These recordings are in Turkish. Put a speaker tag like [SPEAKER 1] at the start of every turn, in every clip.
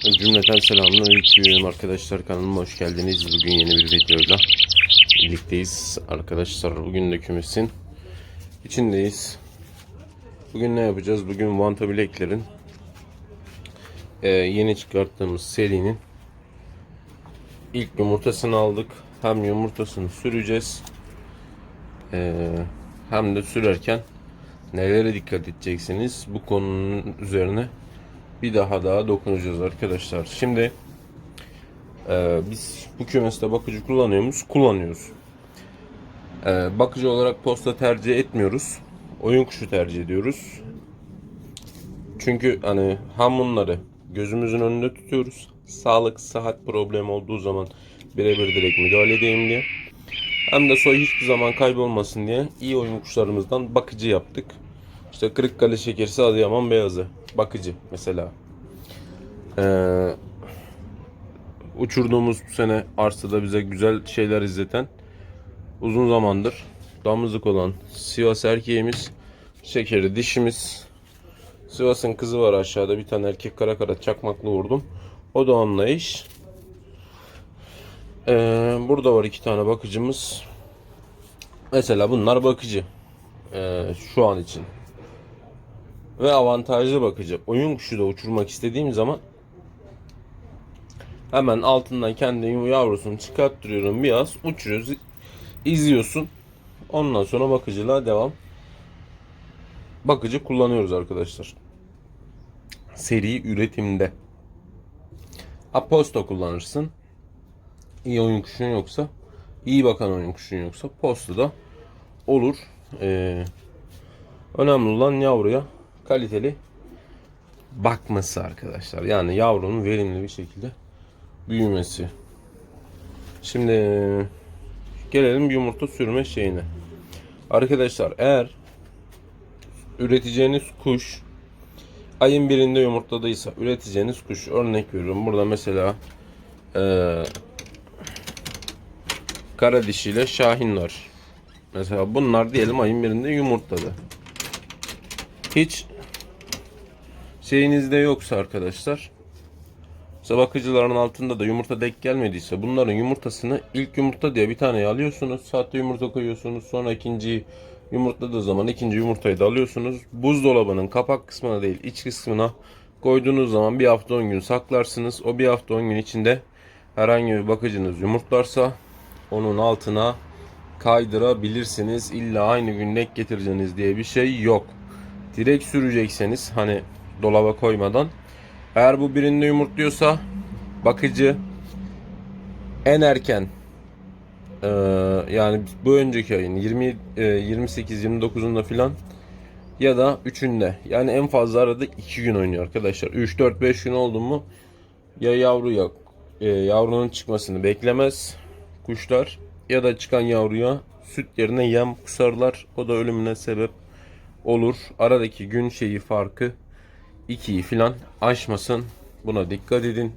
[SPEAKER 1] Cümleten selamünaleyküm arkadaşlar kanalıma hoş geldiniz. Bugün yeni bir videoyla birlikteyiz arkadaşlar. Bugün de kümesin içindeyiz. Bugün ne yapacağız? Bugün Vanta Black'lerin e, yeni çıkarttığımız serinin ilk yumurtasını aldık. Hem yumurtasını süreceğiz. e, hem de sürerken nelere dikkat edeceksiniz bu konunun üzerine bir daha daha dokunacağız arkadaşlar. Şimdi e, biz bu kümeste bakıcı kullanıyor muyuz? Kullanıyoruz. E, bakıcı olarak posta tercih etmiyoruz. Oyun kuşu tercih ediyoruz. Çünkü hani hem bunları gözümüzün önünde tutuyoruz. Sağlık, sıhhat problemi olduğu zaman birebir direkt müdahale edeyim diye. Hem de soy hiçbir zaman kaybolmasın diye iyi oyun kuşlarımızdan bakıcı yaptık. İşte Kırıkkale şekerisi Adıyaman beyazı. Bakıcı mesela. Ee, uçurduğumuz bu sene arsada bize güzel şeyler izleten uzun zamandır damızlık olan Sivas erkeğimiz şekeri dişimiz. Sivas'ın kızı var aşağıda bir tane erkek kara kara çakmaklı vurdum. O da onunla Ee, burada var iki tane bakıcımız. Mesela bunlar bakıcı Ee, şu an için. Ve avantajlı bakıcı. Oyun kuşu da uçurmak istediğim zaman hemen altından kendi yavrusunu çıkarttırıyorum. Biraz uçuruyoruz izliyorsun. Ondan sonra bakıcılığa devam. Bakıcı kullanıyoruz arkadaşlar. Seri üretimde. Aposto kullanırsın. İyi oyun kuşun yoksa iyi bakan oyun kuşun yoksa posta da olur. Ee, önemli olan yavruya kaliteli bakması arkadaşlar. Yani yavrunun verimli bir şekilde büyümesi. Şimdi gelelim yumurta sürme şeyine. Arkadaşlar eğer üreteceğiniz kuş ayın birinde yumurtladıysa üreteceğiniz kuş örnek veriyorum. Burada mesela eee kara dişiyle şahin var. Mesela bunlar diyelim ayın birinde yumurtladı. Hiç şeyinizde yoksa arkadaşlar mesela bakıcıların altında da yumurta denk gelmediyse bunların yumurtasını ilk yumurta diye bir tane alıyorsunuz. Sahte yumurta koyuyorsunuz. Sonra ikinci yumurtladığı zaman ikinci yumurtayı da alıyorsunuz. Buzdolabının kapak kısmına değil iç kısmına koyduğunuz zaman bir hafta 10 gün saklarsınız. O bir hafta 10 gün içinde herhangi bir bakıcınız yumurtlarsa onun altına kaydırabilirsiniz. İlla aynı gün denk getireceğiniz diye bir şey yok. Direkt sürecekseniz hani dolaba koymadan. Eğer bu birinde yumurtluyorsa bakıcı en erken e, yani bu önceki ayın 20 e, 28 29'unda filan ya da 3'ünde. Yani en fazla arada 2 gün oynuyor arkadaşlar. 3 4 5 gün oldu mu ya yavru ya e, yavrunun çıkmasını beklemez kuşlar ya da çıkan yavruya süt yerine yem kusarlar. O da ölümüne sebep olur. Aradaki gün şeyi farkı 2'yi filan aşmasın. Buna dikkat edin.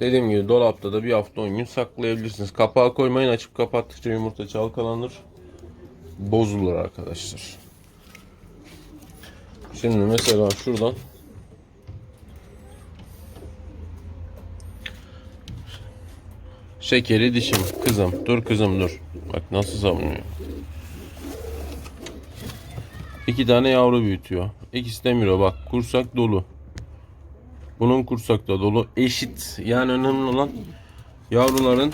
[SPEAKER 1] Dediğim gibi dolapta da bir hafta 10 gün saklayabilirsiniz. Kapağı koymayın açıp kapattıkça yumurta çalkalanır. Bozulur arkadaşlar. Şimdi mesela şuradan Şekeri dişim kızım dur kızım dur. Bak nasıl savunuyor. İki tane yavru büyütüyor. İkisi de miro bak kursak dolu. Bunun kursak da dolu. Eşit yani önemli olan yavruların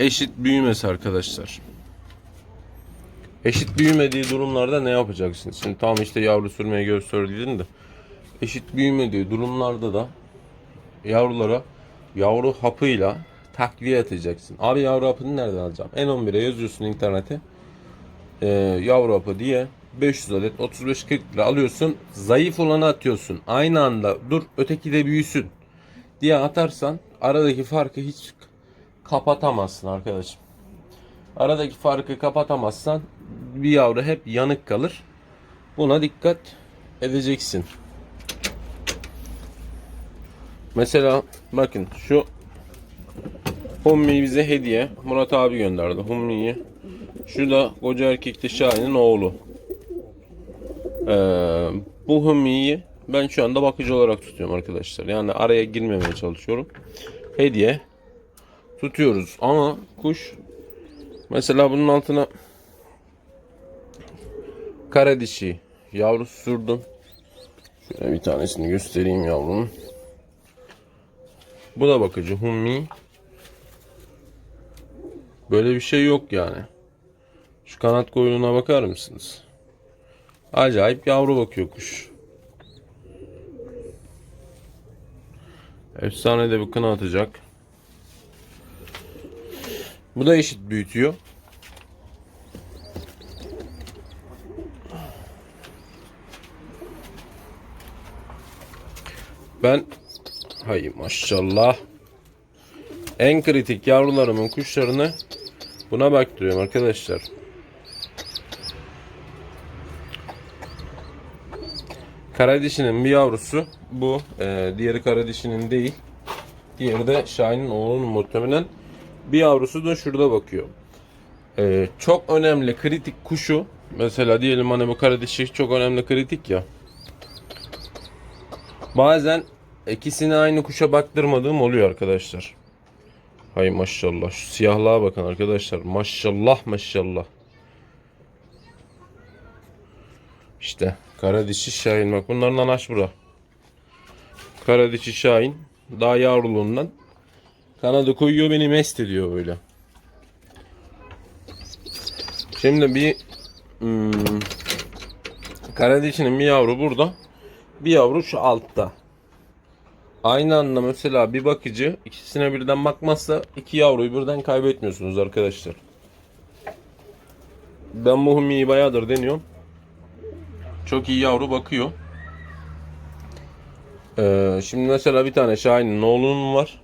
[SPEAKER 1] eşit büyümesi arkadaşlar. Eşit büyümediği durumlarda ne yapacaksınız? Şimdi tamam işte yavru sürmeye göz söyledin de eşit büyümediği durumlarda da yavrulara yavru hapıyla takviye atacaksın. Abi yavru hapını nereden alacağım? N11'e yazıyorsun internete. Ee, yavru hapı diye 500 adet 35-40 lira alıyorsun. Zayıf olanı atıyorsun. Aynı anda dur öteki de büyüsün diye atarsan aradaki farkı hiç kapatamazsın arkadaşım. Aradaki farkı kapatamazsan bir yavru hep yanık kalır. Buna dikkat edeceksin. Mesela bakın şu Hummi bize hediye. Murat abi gönderdi Hummi'yi. Şu da koca erkekte Şahin'in oğlu. Ee, bu Hummi'yi Ben şu anda bakıcı olarak tutuyorum arkadaşlar. Yani araya girmemeye çalışıyorum. Hediye tutuyoruz ama kuş mesela bunun altına kara dişi yavrusu sürdüm. Şöyle bir tanesini göstereyim yavrunun. Bu da bakıcı Hummi. Böyle bir şey yok yani. Şu kanat koyuluğuna bakar mısınız? Acayip yavru bakıyor kuş. Efsane de bir kına atacak. Bu da eşit büyütüyor. Ben hay maşallah en kritik yavrularımın kuşlarını buna baktırıyorum arkadaşlar. Karadişinin bir yavrusu bu. Ee, diğeri karadişinin değil. Diğeri de Şahin'in oğlunun muhtemelen. Bir yavrusu da şurada bakıyor. Ee, çok önemli kritik kuşu. Mesela diyelim hani bu karadişi çok önemli kritik ya. Bazen ikisini aynı kuşa baktırmadığım oluyor arkadaşlar. Hay maşallah. Şu siyahlığa bakın arkadaşlar. Maşallah maşallah. İşte kara dişi şahin bak bunların anaç bura. Kara dişi şahin daha yavruluğundan kanadı koyuyor beni mest ediyor böyle. Şimdi bir hmm, kara dişinin bir yavru burada. Bir yavru şu altta. Aynı anda mesela bir bakıcı ikisine birden bakmazsa iki yavruyu birden kaybetmiyorsunuz arkadaşlar. Ben bu bayağıdır deniyorum. Çok iyi yavru bakıyor. Ee, şimdi mesela bir tane Şahin'in oğlunun var.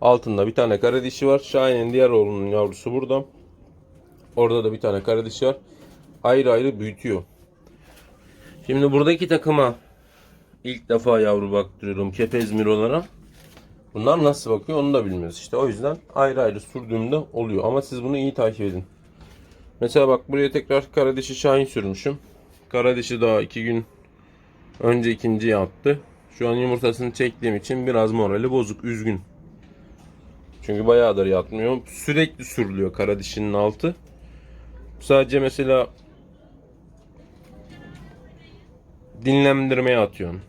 [SPEAKER 1] Altında bir tane kara dişi var. Şahin'in diğer oğlunun yavrusu burada. Orada da bir tane kara dişi var. Ayrı ayrı büyütüyor. Şimdi buradaki takıma ilk defa yavru baktırıyorum kepez mirolara. Bunlar nasıl bakıyor onu da bilmiyoruz işte. O yüzden ayrı ayrı sürdüğümde oluyor. Ama siz bunu iyi takip edin. Mesela bak buraya tekrar kara dişi Şahin sürmüşüm. Kara dişi daha iki gün önce ikinci yaptı. Şu an yumurtasını çektiğim için biraz morali bozuk, üzgün. Çünkü bayağıdır yatmıyor. Sürekli sürülüyor kara dişinin altı. Sadece mesela dinlendirmeye atıyorsun.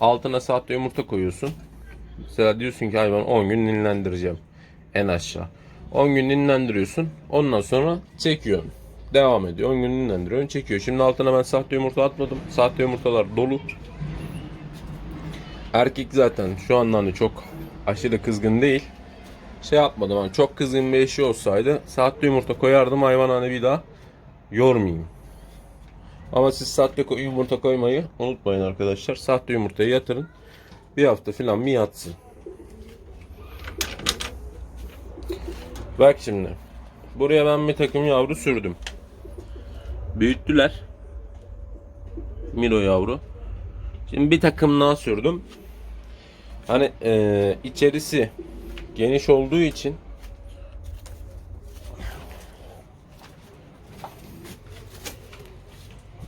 [SPEAKER 1] Altına sahte yumurta koyuyorsun. Mesela diyorsun ki hayvan 10 gün dinlendireceğim. En aşağı. 10 gün dinlendiriyorsun. Ondan sonra çekiyorsun. Devam ediyor. 10 gün dinlendiriyorsun. Çekiyor. Şimdi altına ben sahte yumurta atmadım. Sahte yumurtalar dolu. Erkek zaten şu anda hani çok aşırı kızgın değil. Şey yapmadım hani çok kızgın bir eşi olsaydı sahte yumurta koyardım hayvan hani bir daha yormayayım. Ama siz sahte yumurta koymayı unutmayın arkadaşlar. Sahte yumurtayı yatırın. Bir hafta falan bir yatsın. Bak şimdi. Buraya ben bir takım yavru sürdüm. Büyüttüler. Miro yavru. Şimdi bir takım daha sürdüm. Hani eee, içerisi geniş olduğu için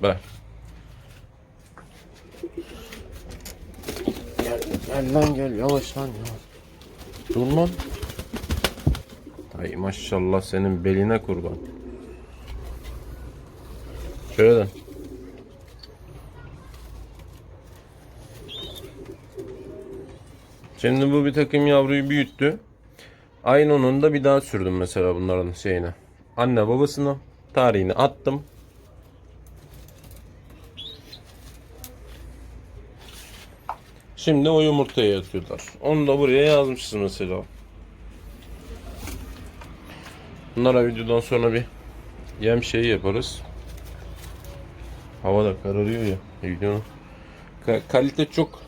[SPEAKER 1] Bırak. Gel, gel lan gel yavaş lan yavaş. Durma. Ay maşallah senin beline kurban. Şöyle. Şimdi bu bir takım yavruyu büyüttü. Aynı onun da bir daha sürdüm mesela bunların şeyine. Anne babasına tarihini attım. Şimdi o yumurtaya yatıyorlar. Onu da buraya yazmışız mesela. Bunlara videodan sonra bir yem şeyi yaparız. Hava da kararıyor ya videonun. Ka- kalite çok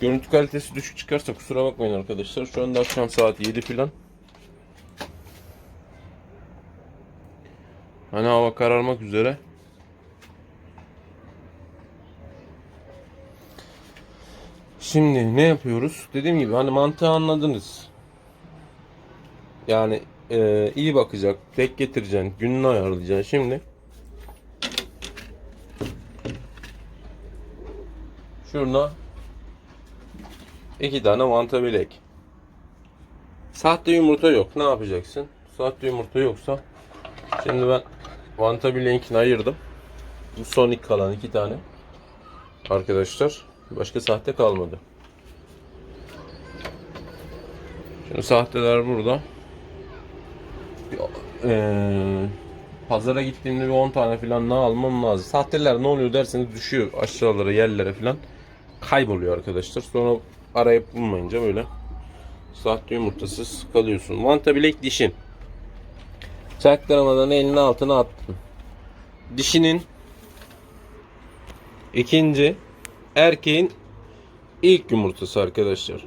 [SPEAKER 1] görüntü kalitesi düşük çıkarsa kusura bakmayın arkadaşlar. Şu anda akşam saat 7 falan. Hani hava kararmak üzere. Şimdi ne yapıyoruz? Dediğim gibi hani mantığı anladınız. Yani e, iyi bakacak, tek getireceksin, gününü ayarlayacaksın. Şimdi Şurada iki tane manta bilek. Sahte yumurta yok. Ne yapacaksın? Sahte yumurta yoksa şimdi ben manta bileğinkini ayırdım. Bu son ilk kalan iki tane. Arkadaşlar başka sahte kalmadı. Şimdi sahteler burada. Eee, pazara gittiğimde bir 10 tane falan ne almam lazım. Sahteler ne oluyor derseniz düşüyor aşağılara yerlere falan. Kayboluyor arkadaşlar. Sonra arayıp bulmayınca böyle sahte yumurtasız kalıyorsun. Manta bilek dişin. Çaktırmadan elini altına attın. Dişinin ikinci erkeğin ilk yumurtası arkadaşlar.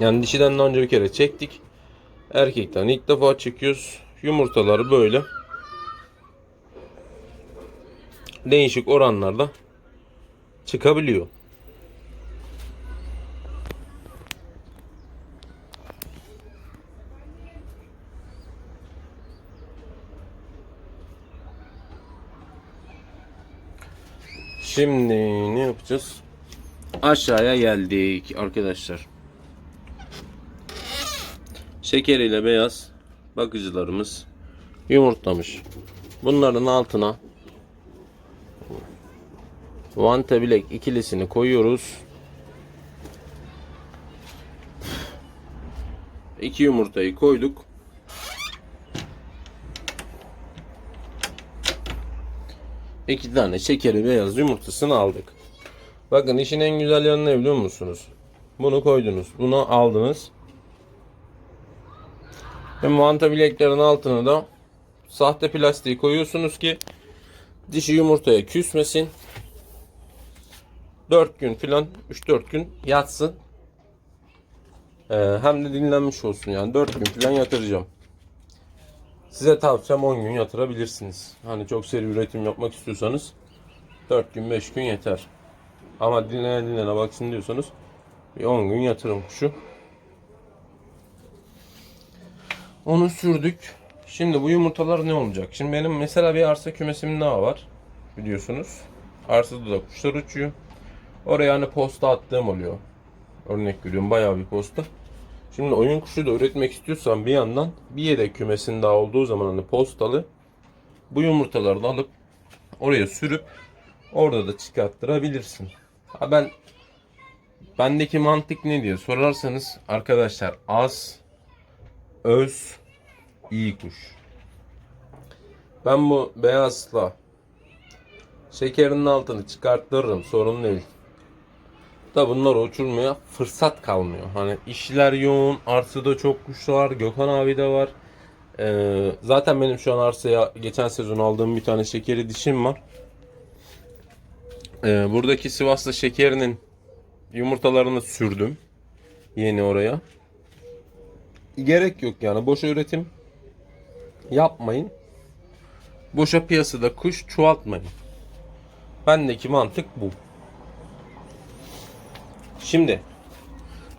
[SPEAKER 1] Yani dişiden daha önce bir kere çektik. Erkekten ilk defa çekiyoruz. Yumurtaları böyle. Değişik oranlarda çıkabiliyor. Şimdi ne yapacağız? Aşağıya geldik arkadaşlar. Şeker ile beyaz bakıcılarımız yumurtlamış. Bunların altına Vanta bilek ikilisini koyuyoruz. İki yumurtayı koyduk. İki tane şekeri beyaz yumurtasını aldık. Bakın işin en güzel yanı ne biliyor musunuz? Bunu koydunuz. Bunu aldınız. Ve manta bileklerin altına da sahte plastiği koyuyorsunuz ki dişi yumurtaya küsmesin. 4 gün filan 3-4 gün yatsın. Ee, hem de dinlenmiş olsun yani 4 gün filan yatıracağım. Size tavsiyem 10 gün yatırabilirsiniz. Hani çok seri üretim yapmak istiyorsanız 4 gün 5 gün yeter. Ama dinlene dinlene baksın diyorsanız bir 10 gün yatırın kuşu. Onu sürdük. Şimdi bu yumurtalar ne olacak? Şimdi benim mesela bir arsa kümesim daha var. Biliyorsunuz. Arsada da kuşlar uçuyor. Oraya hani posta attığım oluyor. Örnek veriyorum bayağı bir posta. Şimdi oyun kuşu da üretmek istiyorsan bir yandan bir yedek kümesin daha olduğu zaman hani postalı bu yumurtaları da alıp oraya sürüp orada da çıkarttırabilirsin. Ha ben bendeki mantık ne diye sorarsanız arkadaşlar az öz iyi kuş. Ben bu beyazla şekerin altını çıkarttırırım sorun değil. Da bunlar uçurmaya fırsat kalmıyor. Hani işler yoğun, arsada çok kuş var, Gökhan abi de var. Ee, zaten benim şu an arsaya geçen sezon aldığım bir tane şekeri dişim var. Ee, buradaki Sivas'ta şekerinin yumurtalarını sürdüm. Yeni oraya. Gerek yok yani. Boşa üretim yapmayın. Boşa piyasada kuş çoğaltmayın. Bendeki mantık bu. Şimdi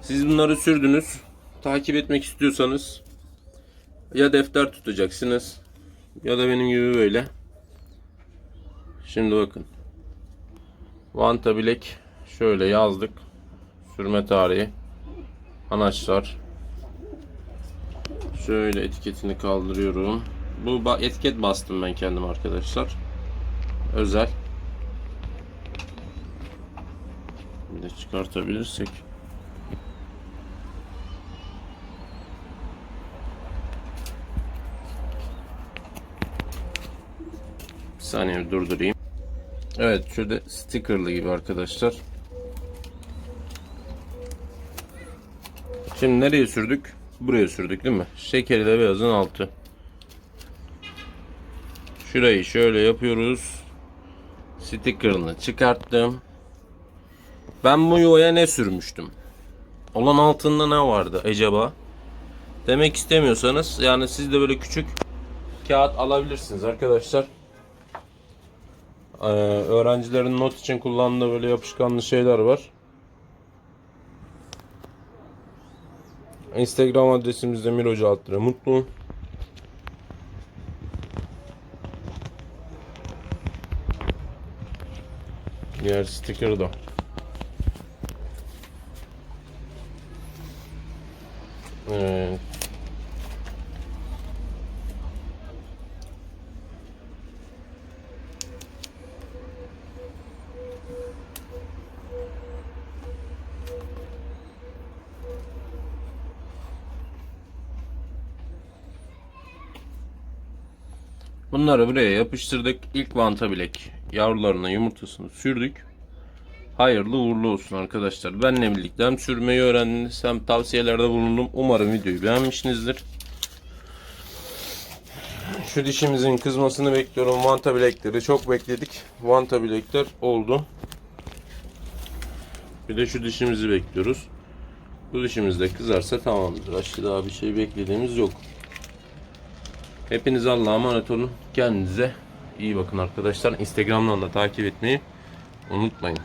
[SPEAKER 1] siz bunları sürdünüz. Takip etmek istiyorsanız ya defter tutacaksınız ya da benim gibi böyle. Şimdi bakın. Vanta bilek şöyle yazdık. Sürme tarihi. Anaçlar. Şöyle etiketini kaldırıyorum. Bu etiket bastım ben kendim arkadaşlar. Özel. Bir de çıkartabilirsek. Bir saniye bir durdurayım. Evet şöyle stickerlı gibi arkadaşlar. Şimdi nereye sürdük? Buraya sürdük değil mi? Şekeri de beyazın altı. Şurayı şöyle yapıyoruz. Sticker'ını çıkarttım. Ben bu yuvaya ne sürmüştüm? Olan altında ne vardı acaba? Demek istemiyorsanız yani siz de böyle küçük kağıt alabilirsiniz arkadaşlar. Ee, öğrencilerin not için kullandığı böyle yapışkanlı şeyler var. Instagram adresimizde Mirocu Altıra Mutlu. Diğer sticker da. Bunları buraya yapıştırdık. İlk vanta bilek yavrularına yumurtasını sürdük. Hayırlı uğurlu olsun arkadaşlar. Benle birlikte hem sürmeyi öğrendiniz hem tavsiyelerde bulundum. Umarım videoyu beğenmişsinizdir. Şu dişimizin kızmasını bekliyorum. Vanta bilekleri çok bekledik. Vanta bilekler oldu. Bir de şu dişimizi bekliyoruz. Bu dişimiz de kızarsa tamamdır. Başka daha bir şey beklediğimiz yok. Hepiniz Allah'a emanet olun. Kendinize iyi bakın arkadaşlar. Instagram'dan da takip etmeyi unutmayın.